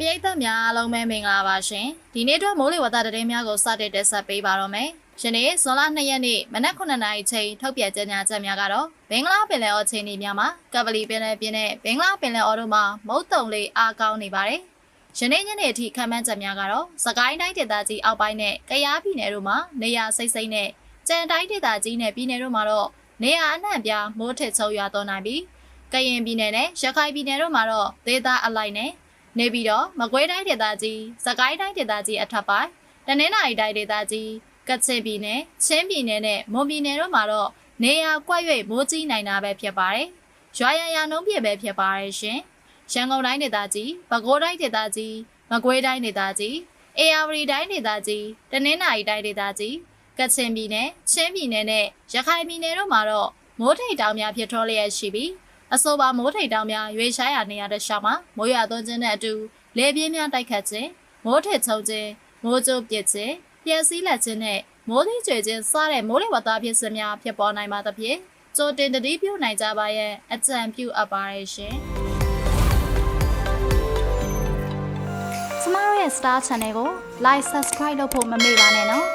ပရိသတ်များအားလုံးပဲမင်္ဂလာပါရှင်ဒီနေ့အတွက်မိုးလေဝသသတင်းများကိုစတင်တက်ဆက်ပေးပါတော့မယ်ယနေ့ဇွန်လ2ရက်နေ့မနက်9:00နာရီချိန်ထုတ်ပြန်ကြေညာချက်များကတော့ဘင်္ဂလားပင်လယ်အော်ချိန်တွေများမှာကပလီပင်လယ်ပြင်နဲ့ဘင်္ဂလားပင်လယ်အော်တို့မှာမုတ်တုံလေးအားကောင်းနေပါတယ်ယနေ့ညနေအထိခံမှန်းချက်များကတော့စကိုင်းတိုင်းဒေသကြီးအောက်ပိုင်းနဲ့ကယားပြည်နယ်တို့မှာနေရာစိတ်စိတ်နဲ့ကြံတိုင်းဒေသကြီးနဲ့ပြည်နယ်တို့မှာတော့နေရာအနှံ့ပြားမိုးထစ်ချုံရွာသွန်းနိုင်ပြီးကရင်ပြည်နယ်နဲ့ရခိုင်ပြည်နယ်တို့မှာတော့ဒေသအလိုက်နဲ့ နေပြီးတော့မကွေးတိုင်းဒေသကြီး၊စကိုင်းတိုင်းဒေသကြီးအထက်ပိုင်းတနင်္သာရီတိုင်းဒေသကြီးကချင်ပြည်နယ်ချင်းပြည်နယ်နဲ့မွန်ပြည်နယ်တို့မှာတော့နေရာကွက်၍မိုးကြီးနိုင်တာပဲဖြစ်ပါတယ်။ရွာရရနှုံးပြပဲဖြစ်ပါတယ်ရှင်။ရန်ကုန်တိုင်းဒေသကြီး၊ပဲခူးတိုင်းဒေသကြီး၊မကွေးတိုင်းဒေသကြီး၊အေရဝတီတိုင်းဒေသကြီး၊တနင်္သာရီတိုင်းဒေသကြီးကချင်ပြည်နယ်ချင်းပြည်နယ်နဲ့ရခိုင်ပြည်နယ်တို့မှာတော့မိုးထိတ်တောင်များဖြစ်ထွန်းလျက်ရှိပြီး အဆိုပါမိုးထိတ်တောင်များရွေးရှားရာနေရာတစ်လျှောက်မှာမိုးရွာသွန်းခြင်းနဲ့အတူလေပြင်းများတိုက်ခတ်ခြင်းမိုးထစ်ချုံခြင်းမိုးကြိုးပစ်ခြင်းပျက်စီးလက်ခြင်းနဲ့မိုးသီးကျွေခြင်းစတဲ့မိုးလေဝသဖြစ်စဉ်များဖြစ်ပေါ်နိုင်ပါသဖြင့်ကြိုတင်တတိပြုနိုင်ကြပါရဲ့အကြံပြုအပ်ပါရရှင်ကျမတို့ရဲ့ Star Channel ကို Like Subscribe လုပ်ဖို့မမေ့ပါနဲ့နော်